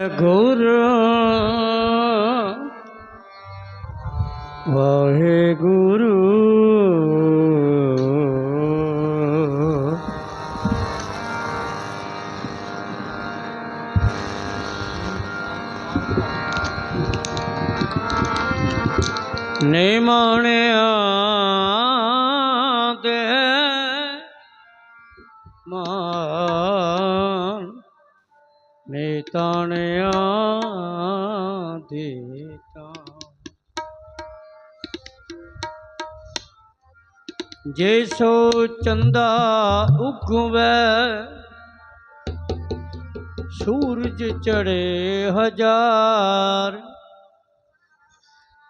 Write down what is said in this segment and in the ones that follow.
ਗੁਰ ਵਾਹਿਗੁਰੂ ਨੇ ਮਾਣਿਆ ਤਾਣਿਆ ਦੇ ਤਾਂ। ਜੇ ਸੋ ਚੰਦਾ ਉਗਵੈ, ਸੂਰਜ ਚੜੇ ਹਜ਼ਾਰ।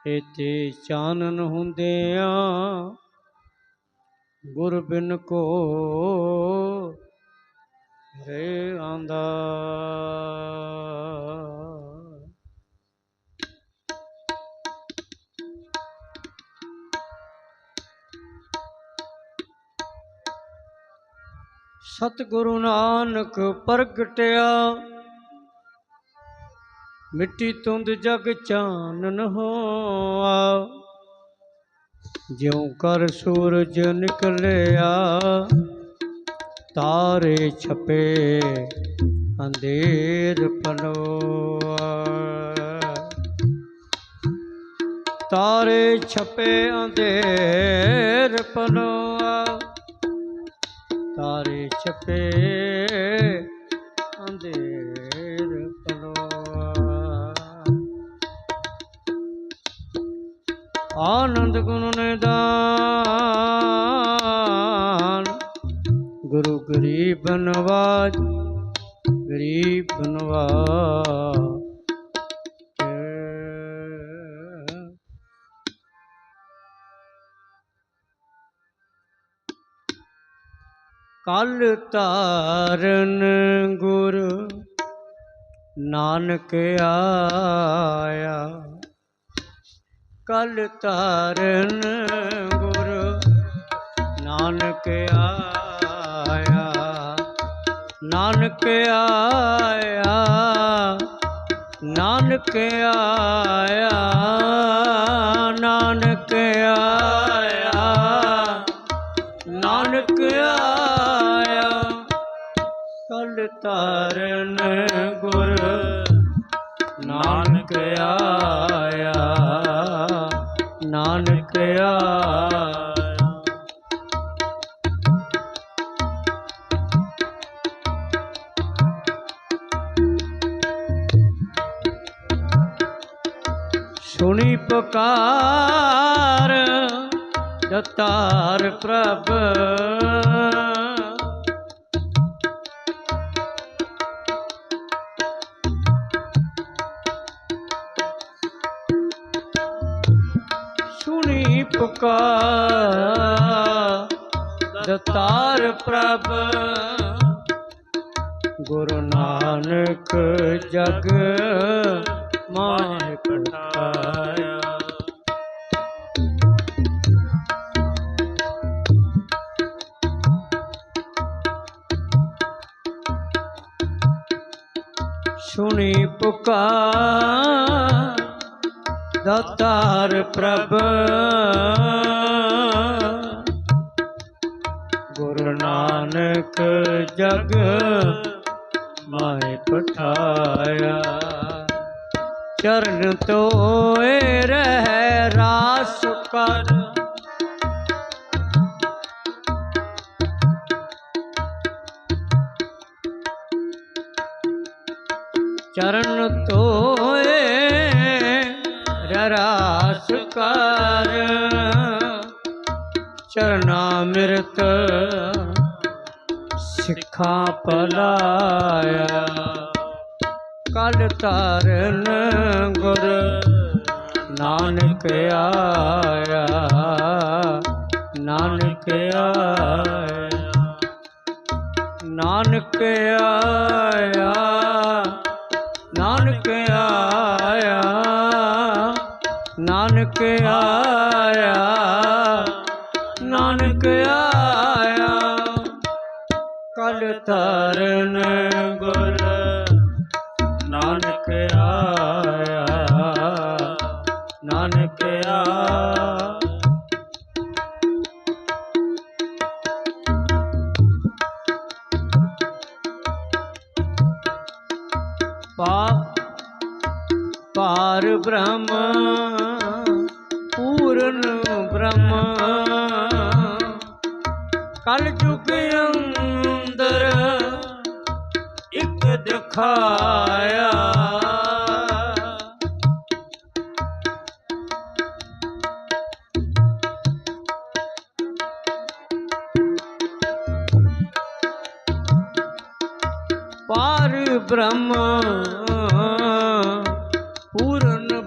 ਇਤੇ ਚਾਨਣ ਹੁੰਦਿਆਂ ਗੁਰ ਬਿਨ ਕੋ ਰੇ ਆਂਦਾ ਸਤਿਗੁਰੂ ਨਾਨਕ ਪ੍ਰਗਟਿਆ ਮਿੱਟੀ ਤੁੰਦ ਜਗ ਚਾਨਣ ਹੋਆ। ਜਿਉ ਕਰ ਸੂਰਜ ਨਿਕਲਿਆ ਤਾਰੇ ਛਪੇ, ਅੰਧੇਰ ਪਨੋਆ। ਤਾਰੇ ਛਪੇ, ਅੰਧੇਰ ਪਨੋਆ। ਤਾਰੇ ਛਪੇ, ਅੰਧੇਰ ਪਨੋਆ। ਆਨੰਦ ਗੁਣ ਦਾ ਗੁਰੂ ਗਰੀਬ ਨਵਾਜ ਗਰੀਬ ਨਵਾਜ ਕਲ ਤਾਰਨ ਗੁਰ ਨਾਨਕ ਆਇਆ। ਕਲ ਤਾਰਨ ਗੁਰ ਨਾਨਕ ਆਇਆ। ਆਇਆ। ਨਾਨਕ ਆਇਆ। ਨਾਨਕ ਆਇਆ। ਨਾਨਕ ਆਇਆ। ਨਾਨਕ ਆਇਆ। ਕਲ ਤਾਰਨ ਗੁਰ। ਨਾਨਕ ਆਇਆ। ਦਤਾਰ ਪ੍ਰਭ। ਸੁਣੀ ਪੁਕਾਰ ਦਤਾਰ ਪ੍ਰਭ। ਗੁਰੂ ਨਾਨਕ ਜਗ ਮਾਹਿ ਪਠਾਇਆ ਸੁਣੀ ਪੁਕਾਰ ਦਾਤਾਰ ਪ੍ਰਭ। ਗੁਰੂ ਨਾਨਕ ਜਗ ਮਾਹਿ ਪਠਾਇਆ ਚਰਨ ਤੋਏ ਰਹਿ ਰਾਸ ਕਰ। ਮਿਰਤ ਸਿੱਖਾਂ ਪਲਾਇਆ। ਕਲ ਤਾਰਨ ਗੁਰ ਨਾਨਕ ਆਇਆ। ਨਾਨਕ ਆਇਆ। ਨਾਨਕ ਆਇਆ। ਨਾਨਕ ਆਇਆ। ਨਾਨਕ ਆਇਆ ਪਾ ਪਾਰ ਬ੍ਰਹਮ ਪੂਰਨ ਬ੍ਰਹਮ। ਕਲ ਜੁਗ ਅੰਦਰ ਇੱਕ ਦਿਖਾਇਆ।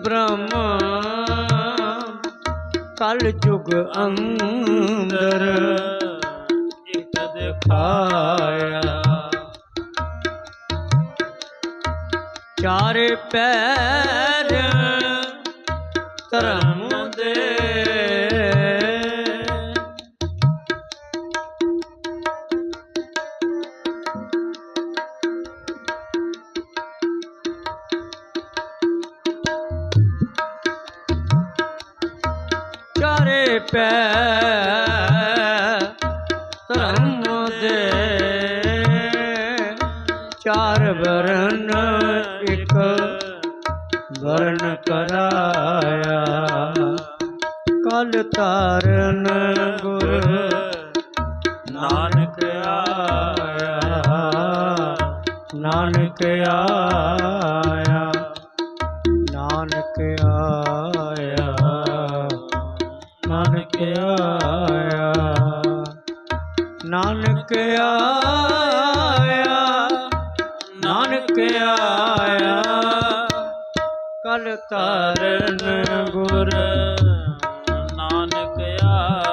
ਬ੍ਰਹਮ। ਕਲ ਜੁਗ ਅੰਦਰ ਇੱਕ ਦਿਖਾਇਆ। ਚਾਰੇ ਪੈਰ ਧਰਮ ਧਰਮ ਦੇ। ਚਾਰ ਵਰਨ ਇੱਕ ਵਰਨ ਕਰਾਇਆ। ਕਲ ਤਾਰਨ ਗੁਰ ਨਾਨਕ ਆਇਆ। ਨਾਨਕ ਆਇਆ। ਨਾਨਕ ਆਇਆ ਨਾਨਕ ਆਇਆ। ਕਲ ਤਾਰਨ ਗੁਰ ਨਾਨਕ ਆਇਆ।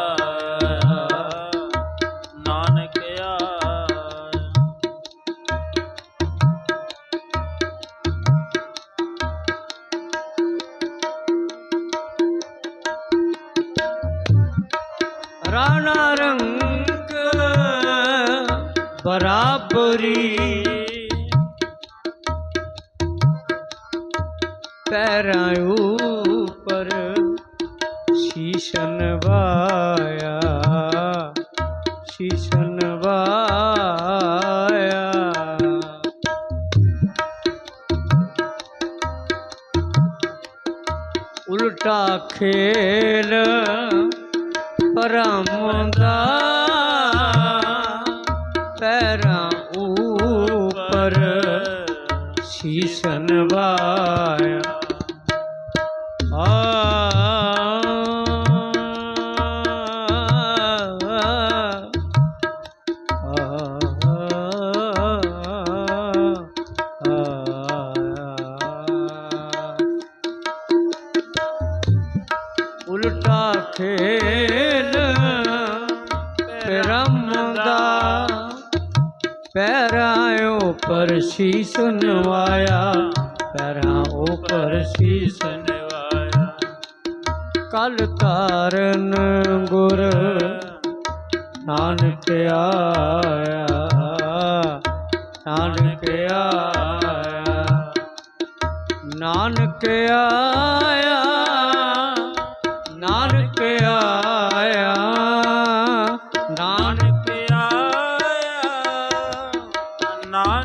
ਉਲਟਾ ਖੇਲ ਪਰਮ ਦਾ ਉਲਟਾ ਖੇਲ ਪਰਮ ਦਾ ਪੈਰਾਂ ਉਪਰ ਸ਼ੀਸ ਨਵਾਇਆ, ਪੈਰਾਂ ਉਪਰ ਸ਼ੀਸ ਨਵਾਇਆ। ਕਲ ਤਾਰਨ ਗੁਰ ਨਾਨਕ ਆਇਆ ਨਾਨਕ ਆਇਆ। ਨਾਨਕ ਆਇਆ।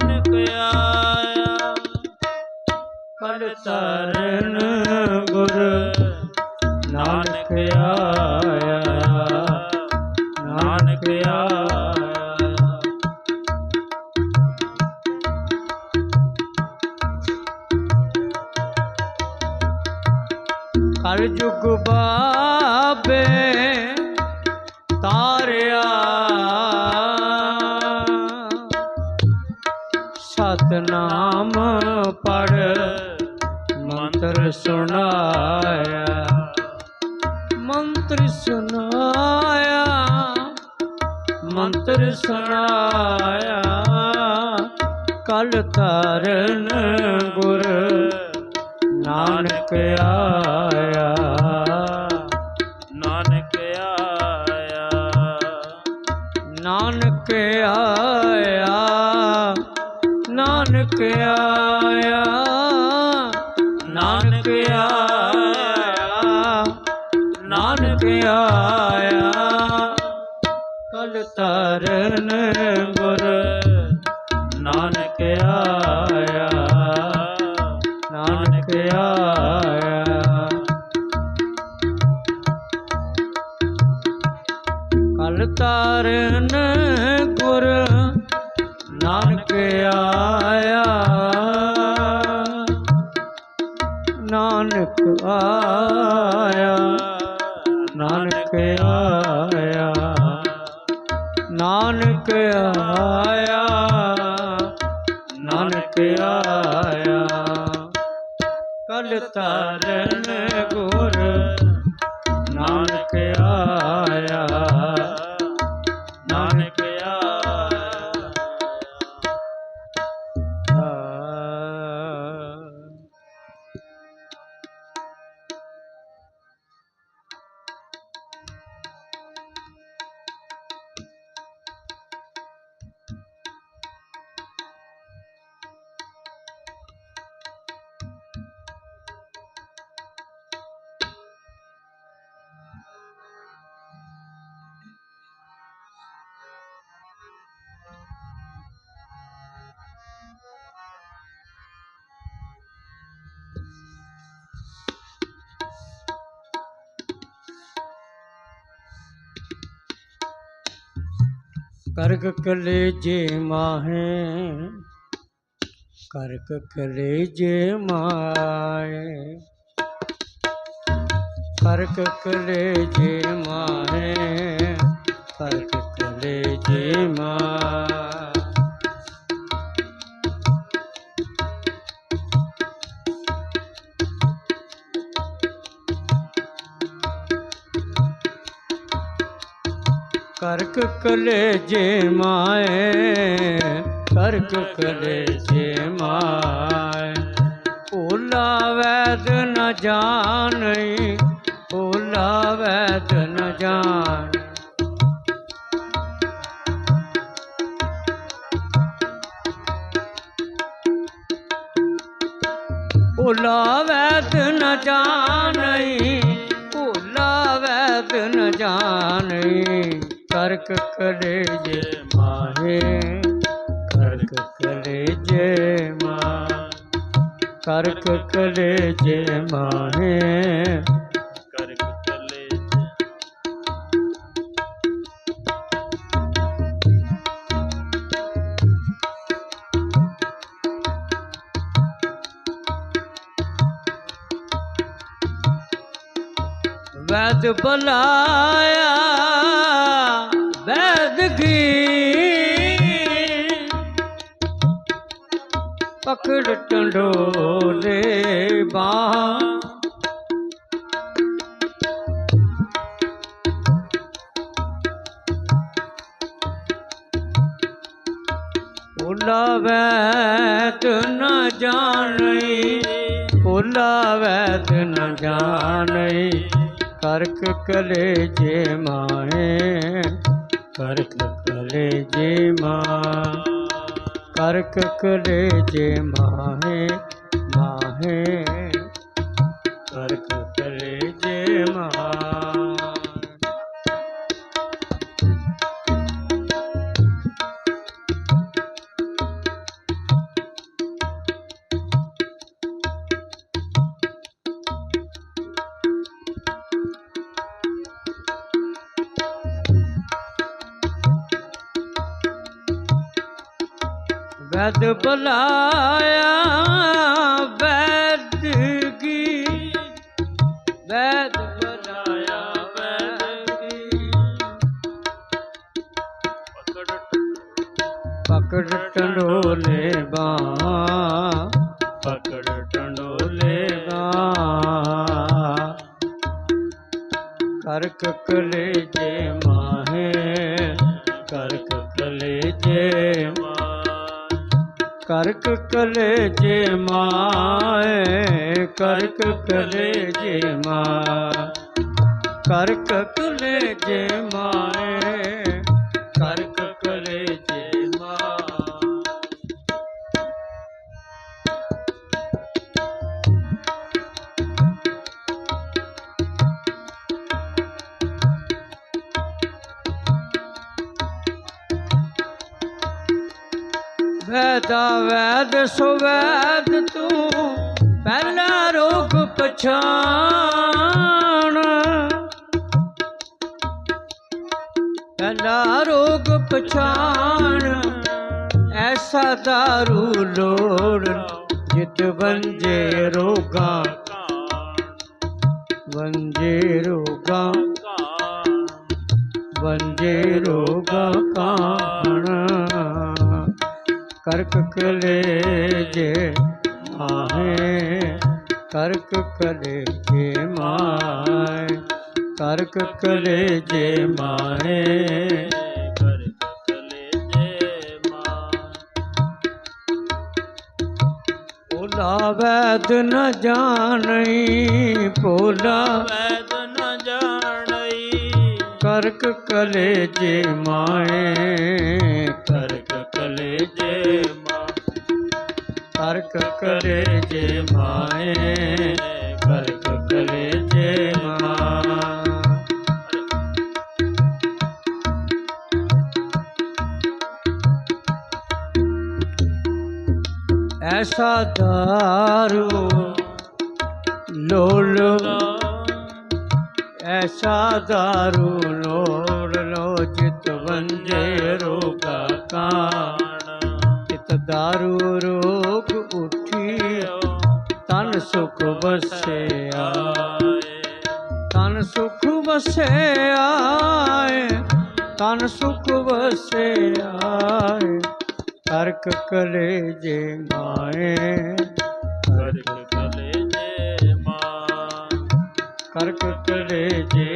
ਨਾਨਕ ਆਇਆ ਕਲ ਤਾਰਨ ਗੁਰ ਨਾਨਕ ਆਇਆ। ਨਾਨਕ ਆਇਆ। ਹਰ ਜੁਗ ਬਾਬੇ ਪੜ, ਮੰਤਰ ਸੁਣਾਇਆ। ਮੰਤਰ ਸੁਣਾਇਆ ਮੰਤਰ ਸੁਣਾਇਆ। ਕਲ ਤਾਰਨ ਗੁਰ ਨਾਨਕ ਆਇਆ। ਨਾਨਕ ਆਇਆ। ਨਾਨਕ ਆਇਆ। ਨਾਨਕ ਆਇਆ। ਆਇਆ। ਕਲ ਤਰਨ ਗੁਰ ਨਾਨਕ ਆਇਆ। ਨਾਨਕ ਆਇਆ। ਕਲ ਤਰਨ ਕਰਕ ਕਲੇਜੇ ਮਾਹੇ ਕਰਕ ਕਲੇਜੇ ਮਾਏ ਕਰਕ ਕਲੇਜੇ ਮਾਹੇ ਕਰਕ ਕਲੇਜੇ ਮਾਏ ਕਰਕ ਕਲੇਜੇ ਮਾਏ ਕਰਕ ਕਲੇਜੇ ਮਾਏ। ਭੋਲਾ ਵੈਦ ਨ ਜਾਣਈ ਭੋਲਾ ਵੈਦ ਨ ਜਾਣ। ਭੋਲਾ ਵੈਦ ਨ ਜਾਣਈ ਕਰਕ ਕਲੇਜੇ ਮਾਹੇ ਕਰਕ ਕਲੇਜੇ ਮਾ ਕਰਕ ਕਲੇਜੇ ਮਾਹੇ ਕਰਕ ਕਲੇ ਵੈਦ ਬੁਲਾਇਆ ਵੈਦ ਪਕੜ ਟੰਡੋਲੇ ਬਾਹ ਭੋਲਾ ਵੈਦ ਨ ਜਾਣਈ, ਭੋਲਾ ਵੈਦ ਨ ਜਾਣਈ। ਕਰਕ ਕਲੇਜੇ ਮਾਹੇ, ਕਰਕ ਕਲੇਜੇ ਮਾਂ ਕਰਕ ਕਲੇਜੇ ਮਾਹੇ ਮਾਹੇ ਵੈਦ ਬੁਲਾਇਆ ਵੈਦ ਕੀ? ਵੈਦ ਬੁਲਾਇਆ ਵੈਦ ਕੀ? ਪਕੜ ਟੰਡੋਲੇ ਪਕੜ ਕਰਕ ਕਲੇਜੇ ਮਾਹੇ ਕਰਕ ਕਲੇਜੇ ਮਾਏ ਕਰਕ ਕਲੇਜੇ ਮਾ ਕਰਕ ਕਲੇਜੇ ਮਾਏ। ਸਦਾ ਵੈਦ, ਸੋ ਤੂੰ ਪਹਿਲਾ ਰੋਗ ਪਛਾਣ। ਪਹਿਲਾ ਰੋਗ ਪਛਾਣ, ਐਸਾ ਦਾਰੂ ਲੋੜ ਜਿਤ ਵੰਜੇ ਰੋਗਾ। ਵੰਜੇ ਰੋਗਾ ਵੰਜੇ ਰੋਗਾ ਕਾਣ ਕਰਕ ਕਲੇਜੇ ਮਾਹੇ ਕਰਕ ਕਲੇਜੇ ਮਾਏ ਕਰਕ ਕਲੇਜੇ ਮਾਹੇ ਕਰਕ ਕਲੇਜੇ ਮਾਂ ਭੋਲਾ ਵੈਦ ਨ ਜਾਣਈ ਭੋਲਾ ਵੈਦ ਨ ਜਾਣਈ ਕਰਕ ਕਲੇਜੇ ਮਾਏ ਕਰਕ ਕਲੇਜੇ ਮਾਂ ਕਰਕ ਕਲੇਜੇ ਮਾਏ ਕਰਕ ਕਲੇਜੇ ਮਾਂ। ਐਸਾ ਦਾਰੂ ਲੋਲ ਐਸਾ ਦਾਰੂ, ਲੋੜ ਲੋ, ਜਿਤ ਵੰਜੇ। ਦਾਰੂ ਰੋਗ ਉਠੀਓ ਤਨ ਸੁਖ ਵਸਿਆ ਤਨ ਸੁਖ ਵਸਿਆ ਤਨ ਸੁਖ ਵਸਿਆ ਕਰਕ ਕਲੇਜੇ ਮਾਏ ਕਰਕ ਕਲੇਜੇ ਮਾਂ ਕਰਕ ਕਲੇਜੇ ਮਾਏ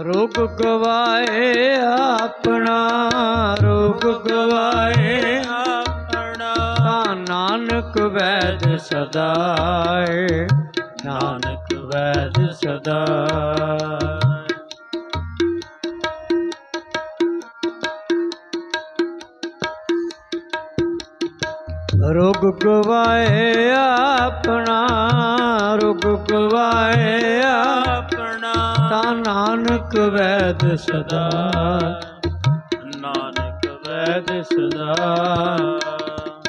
ਰੋਗ ਗਵਾਏ ਆਪਣਾ, ਰੋਗ ਗਵਾਏ ਆਪਣਾ। ਤਾਂ ਨਾਨਕ ਵੈਦ ਸਦਾਏ, ਨਾਨਕ ਵੈਦ ਸਦਾ ਰੋਗ ਗਵਾਏ ਆਪਣਾ, ਰੋਗ ਗਵਾਏ ਆਪਣਾ। ਤਾਂ ਨਾਨਕ ਵੈਦ ਸਦਾ ਨਾਨਕ ਵੈਦ ਸਦਾ।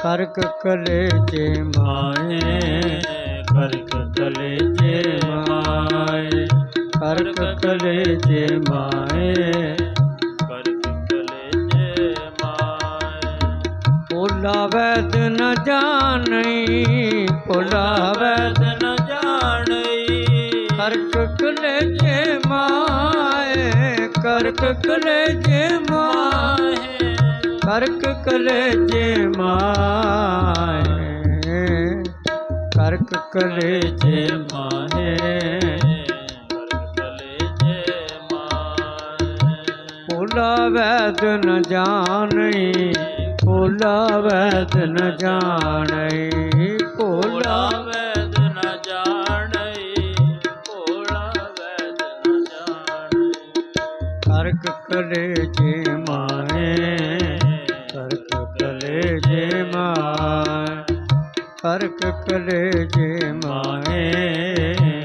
ਕਰਕ ਕਲੇਜੇ ਮਾਏ ਕਰਕ ਕਲੇਜੇ ਮਾਏ ਕਰਕ ਕਲੇਜੇ ਮਾਏ। ਕਰਕ ਕਲੇਜੇ ਮਾਏ। ਭੋਲਾ ਵੈਦ ਨ ਜਾਣਈ ਭੋਲਾ ਵੈਦ ਨ ਜਾਣਈ ਕਰਕ ਕਲੇਜੇ ਮਾਏ ਕਰਕ ਕਲੇਜੇ ਮਾਏ ਕਰਕ ਕਲੇਜੇ ਮਾਏ ਕਰਕ ਕਲੇਜੇ ਮਾਏ। ਭੋਲਾ ਵੈਦ ਨ ਜਾਣਈ ਭੋਲਾ ਵੈਦ ਨ ਜਾਣਈ ਭੋਲਾ ਭੋਲਾ ਵੈਦ ਕਲੇਜੇ ਮਾਏ ਕਰਕ ਕਲੇਜੇ ਮਾਏ ਕਰਕ ਕਲੇਜੇ ਮਾਏ।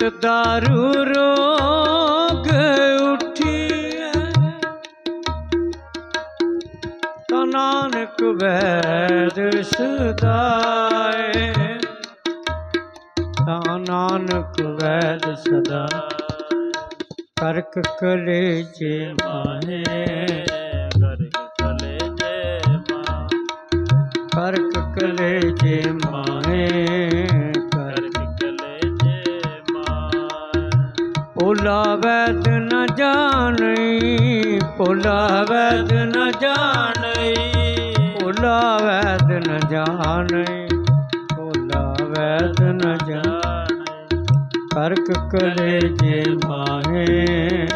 ਜਿਤ ਦਾਰੂ ਰੋਗ ਉਠੀਐ ਤਾ ਨਾਨਕ ਵੈਦ ਸਦਾਏ। ਤਾ ਨਾਨਕ ਵੈਦ ਸਦਾ ਕਰਕ ਕਲੇਜੇ ਮਾਹੇ, ਕਰਕ ਕਲੇਜੇ ਮਾਂ ਕਰਕ ਕਲੇਜੇ ਮਾਹੇ। ਕਰ ਜਾਣਈ ਭੋਲਾ ਵੈਦ ਨ ਜਾਣਈ ਭੋਲਾ ਵੈਦ ਨ ਜਾਣਈ ਭੋਲਾ ਵੈਦ ਨ ਜਾਣਈ ਕਰਕ ਕਲੇ ਜੇ ਮਾਹੇ